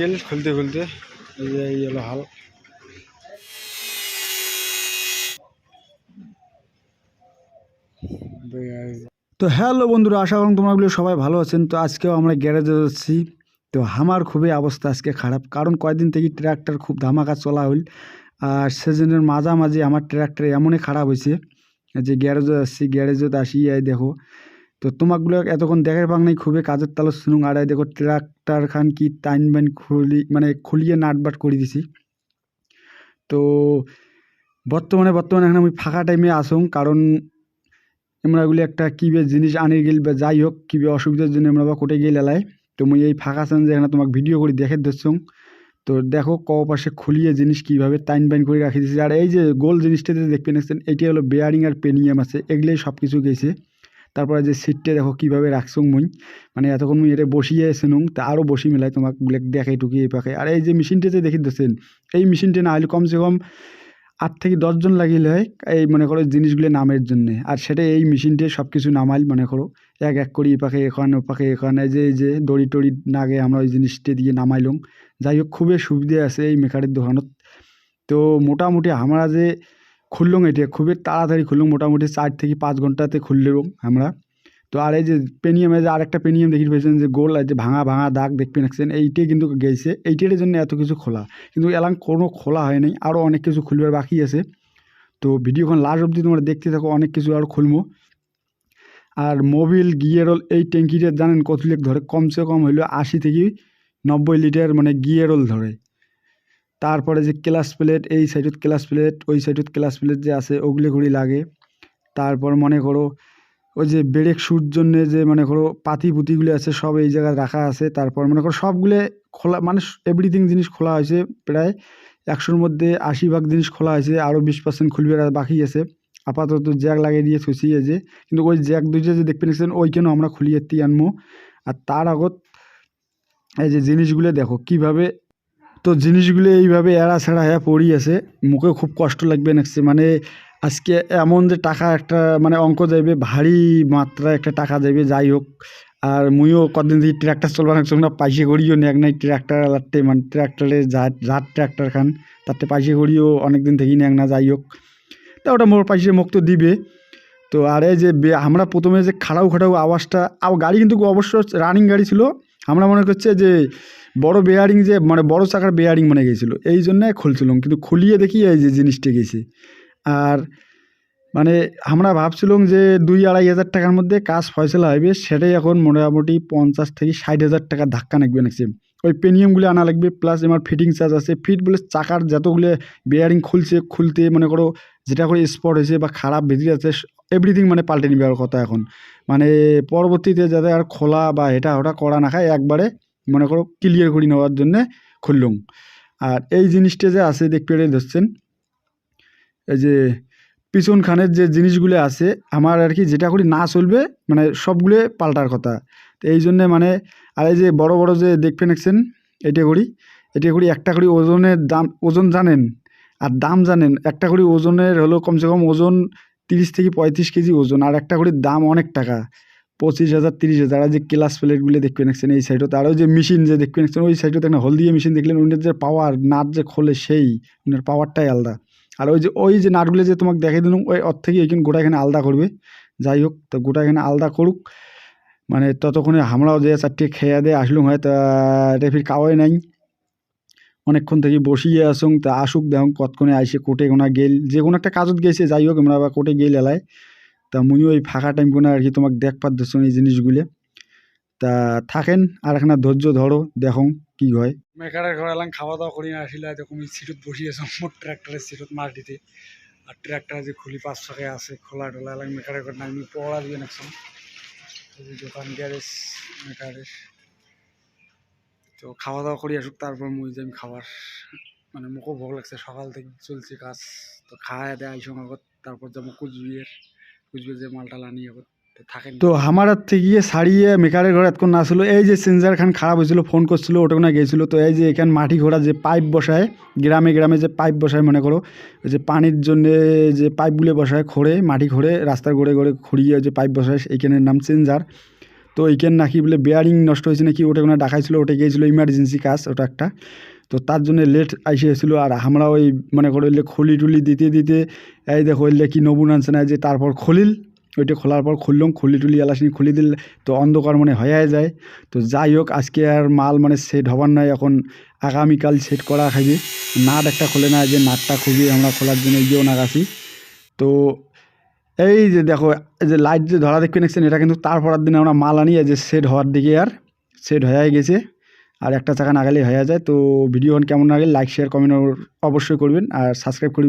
গেল খুলতে খুলতে, এই এই হলো তো হ্যালো বন্ধুরা, আশা করুন তোমরাগুলো সবাই ভালো আছেন। তো আজকেও আমরা গ্যারেজে যাচ্ছি। তো আমার খুবই অবস্থা আজকে খারাপ, কারণ কয়েকদিন থেকে ট্র্যাক্টর খুব ধামাকা চলা হইল। আর সিজনের মাঝামাঝি আমার ট্র্যাক্টর এমনই খারাপ হয়েছে যে গ্যারেজে যাচ্ছি, গ্যারেজে আসি, এই দেখো। তো তোমাকগুলো এতক্ষণ দেখার পাং নাই, খুবই কাজের তালো শুনুন। আর এই দেখো ট্রাক্টর খান কি টাইন বাইন খুলি মানে খুলিয়ে নাটবাট করে দিছি। তো বর্তমানে বর্তমানে এখন আমি ফাঁকা টাইমে আসুন, কারণ আমরাগুলি একটা কিবে জিনিস আনি গেল বা যাই হোক, কিবে অসুবিধার জন্য আমরা বা কোটে গেল এলাই তো মুই এই ফাঁকা আছেন যে এখানে তোমাকে ভিডিও করে দেখে দিচ্ছুম। তো দেখো, ক পাশে খুলিয়ে জিনিস কীভাবে টাইন বাইন করে রাখি দিয়েছি আর এই যে গোল জিনিসটাতে দেখতে নিচ্ছেন এটি হলো বেয়ারিং আর পেনিয়াম আছে, এগুলোই সব কিছু গেছে। তারপরে যে সিটটা দেখো কীভাবে রাখছুম মুই মানে এতক্ষণ মুই এটা বসিয়ে শুনুন তা আরও বসি মেলাই তোমাকে দেখে টুকি এই পাখে আর এই যে মেশিনটাতে দেখি দিচ্ছেন এই মেশিনটা না হলে কমসে কম আট থেকে দশজন লাগিলে হয়, এই মনে করো জিনিসগুলো নামের জন্যে। আর সেটা এই মেশিনটি সব কিছু নামাইল মনে করো, এক এক করে এখান ও পাখে এখান যে যে দড়ি টড়ি নাগে আমরা ওই জিনিসটা দিয়ে নামাইলাম। যাই হোক, খুবই সুবিধে আছে এই মেকারের দোকানত। তো মোটামুটি আমরা যে খুললাম এটা, খুবই তাড়াতাড়ি খুললাম মোটামুটি চার থেকে পাঁচ ঘন্টাতে খুললাম আমরা। তো আর এই যে পেনিয়ামে যে আরেকটা পেনিয়াম দেখি পেয়েছেন যে গোল আর যে ভাঙা ভাঙা দাগ দেখতে পাচ্ছেন, এইটাই কিন্তু গেছে। এইটার জন্য এত কিছু খোলা। কিন্তু এলাম কোনো খোলা হয়নি আরও অনেক কিছু খুলবার বাকি আছে। তো ভিডিওখন লাস্ট অবধি তোমরা দেখতে থাকো, অনেক কিছু আরও খুলবো। আর মোবিল গিয়ারল এই ট্যাঙ্কিটা জানেন কত লিক ধরে? কমসে কম হইল আশি থেকে নব্বই লিটার মানে গিয়ারল ধরে। তারপরে যে ক্লাস প্লেট, এই সাইডত ক্লাস প্লেট, ওই সাইডত ক্লাস প্লেট যে আছে, ওগুলি ঘুরি লাগে। তারপর মনে করো, ওই যে ব্রেক শুট জন্যে যে মনে করো পাতি পুতিগুলো আছে, সব এই জায়গায় রাখা আছে। তারপর মনে করো সবগুলো খোলা মানে এভরিথিং জিনিস খোলা হয়েছে প্রায়। একশোর মধ্যে আশি ভাগ জিনিস খোলা হয়েছে আরও বিশ পার্সেন্ট খুলবে বাকি আছে। আপাতত জ্যাক লাগিয়ে দিয়ে থুসি যে। কিন্তু ওই জ্যাক দুইটা যে দেখতে নিচ্ছেন ওইখানেও আমরা খুলিয়ে তি আনব আর তার আগত এই যে জিনিসগুলো দেখো, কীভাবে তো জিনিসগুলো এইভাবে এড়া ছেড়া হয়ে পড়ি আছে মুখে খুব কষ্ট লাগবে নেক্সট মানে আজকে এমন যে টাকা একটা মানে অঙ্ক যাইবে ভারী মাত্রায় একটা টাকা যাইবে যাই হোক। আর মুইও কদিন দিয়ে ট্র্যাক্টর চলবার না পাইসে করিও নেক নাই ট্র্যাক্টর আলাতে মানে ট্র্যাক্টরে যার ট্র্যাক্টর খান, তাতে পাইসে করিও অনেক দিন থেকেই নেক না, যাই হোক। তা ওটা মোর পাইসে মুখ তো দিবে। তো আরে যে আমরা প্রথমে যে খাড়াও খাড়াও আওয়াজটা গাড়ি কিন্তু অবশ্য রানিং গাড়ি ছিল। আমরা মনে করছে যে বড় বেয়ারিং যে মানে বড় চাকার বেয়ারিং মনে গেছিল। এই জন্যে খুলছিলাম, কিন্তু খুলিয়ে দেখি এই যে জিনিসটা গেছে। আর মানে আমরা ভাবছিলাম যে দুই আড়াই হাজার টাকার মধ্যে কাজ ফয়সলা হবে, সেটাই এখন মোটামুটি পঞ্চাশ থেকে ষাট হাজার টাকা ধাক্কা নাকবে নাকছে ওই পেনিয়ামগুলো আনা লাগবে প্লাস আমার ফিটিং চার্জ আছে। ফিট বলে চাকার যতগুলো বেয়ারিং খুলছে, খুলতে মনে করো যেটা করে স্পট হয়েছে বা খারাপ বেরিয়ে আছে এভরিথিং মানে পাল্টে নিবে কথা এখন। মানে পরবর্তীতে যাতে আর খোলা বা এটা ওটা করা না খায় একবারে মনে করো ক্লিয়ার করে নেওয়ার জন্যে খুললুম। আর এই জিনিসটা যে আছে দেখতে ধরছেন, এই যে পিছনখানের যে জিনিসগুলো আছে, আমার আর কি যেটা করি না চলবে মানে সবগুলো পাল্টার কথা। তো এই জন্যে মানে আর এই যে বড় বড় যে দেখবেন দেখছেন, এটা করি এটা করি একটা করি ওজনের দাম, ওজন জানেন? আর দাম জানেন, একটা করি ওজনের হলো কমসে কম ওজন তিরিশ থেকে পঁয়ত্রিশ কেজি ওজন, আর একটা করি দাম অনেক টাকা। পঁচিশ হাজার, তিরিশ হাজার আর যে ক্লাস প্লেটগুলো দেখবেন দেখছেন এই সাইডে আরও যে মেশিন যে দেখবেন দেখছেন ওই সাইডে দেখেন হলদিয়া মেশিন দেখলেন, ওইটার যে পাওয়ার নাট যে খোলে সেই, ওনার পাওয়ারটাই আলাদা। আর ওই যে ওই যে নাটগুলো যে তোমাকে দেখে দিলাম, ওই ওর থেকে এইখানে গোটা এখানে আলাদা করবে। যাই হোক, তো গোটা এখানে আলাদা করুক। মানে ততক্ষণে আমরাও যে চারটে খেয়ে দিয়ে আসলুম হয় তা রেফির খাওয়াই নাই। অনেকক্ষণ থেকে বসিয়ে আসুন, তা আসুক, দেখুন কতক্ষণে আইসে কোটে গোনা গেল, যে কোনো একটা কাজত গেছে, যাই হোক, আমরা আবার কোটে গেল এলাই তা মুইও এই ফাঁকা টাইম কোনো আর কি তোমাকে দেখবার দিচ্ছ এই জিনিসগুলো। তা থাকেন আর এখানে ধৈর্য ধরো, দেখো কি হয়। মেকারের ঘর এলাম খাওয়া দাওয়া করি আসলে এরকম সিটত বসিয়েছে মোট ট্র্যাক্টরের সিটত মাটিতে আর ট্র্যাক্টর যে খুলি পাঁচ ছকে আছে, খোলা টোলা এলাম মেকারের ঘর নামি পড়া দিয়ে যে দোকান, গ্যারেজ, মেকারের। তো খাওয়া দাওয়া করি আসুক, তারপর মুই যাই খাবার মানে মুখও ভোগ লাগছে, সকাল থেকে চলছে কাজ। তো খাওয়া দেয় আইসং আগত তারপর যাব কুচবিহার। কুচবিহার যে আনি আগত তো আমার হাত থেকে গিয়ে সারিয়ে মেকারের ঘরে এতক্ষণ না ছিল এই যে সেন্সার খান খারাপ হয়েছিল ফোন করছিল ওটা গেছিল। তো এই যে এখানে মাটি ঘোড়া যে পাইপ বসায় গ্রামে গ্রামে যে পাইপ বসায় মনে করো ওই যে পানির জন্য যে পাইপগুলো বসায় খোঁড়ে মাটি খোঁড়ে রাস্তার গোড়ে গোড়ে খুঁড়িয়ে যে পাইপ বসায় এইখানের নাম চেঞ্জার তো এইখানে নাকি বলে বেয়ারিং নষ্ট হয়েছে নাকি ওটা কোনো দেখাইছিল ওটা গিয়েছিল ইমার্জেন্সি কাজ ওটা একটা। তো তার জন্য লেট আইসে এসেছিল আর আমরা ওই, মনে করো ওইলে খলি টুলি দিতে দিতে, এই দেখো ওইলে কি নবুন আনছে না যে তারপর খলিল, ওইটা খোলার পর খুললাম, খুলি টুলি এলাসিনি, খুলি দিল, তো অন্ধকার মনে হয়ে যায়। তো যাই হোক, আজকে আর মাল মানে সেট হবার নয়, এখন আগামীকাল সেট করা খাইবে। নাট একটা খোলে না যে নাটটা খুবই আমরা খোলার জন্য গিয়েও নাগাছি তো এই যে দেখো যে লাইট যে ধরা দেখতে নিচ্ছেন এটা কিন্তু তার পরের দিনে আমরা মাল আনি যে সেট হওয়ার দিকে আর সেট হয়ে গেছে। আর একটা চাকা নাগালেই হয়ে যায়। তো ভিডিও কেমন লাগে লাইক শেয়ার কমেন্ট অবশ্যই করবেন। আর সাবস্ক্রাইব করবেন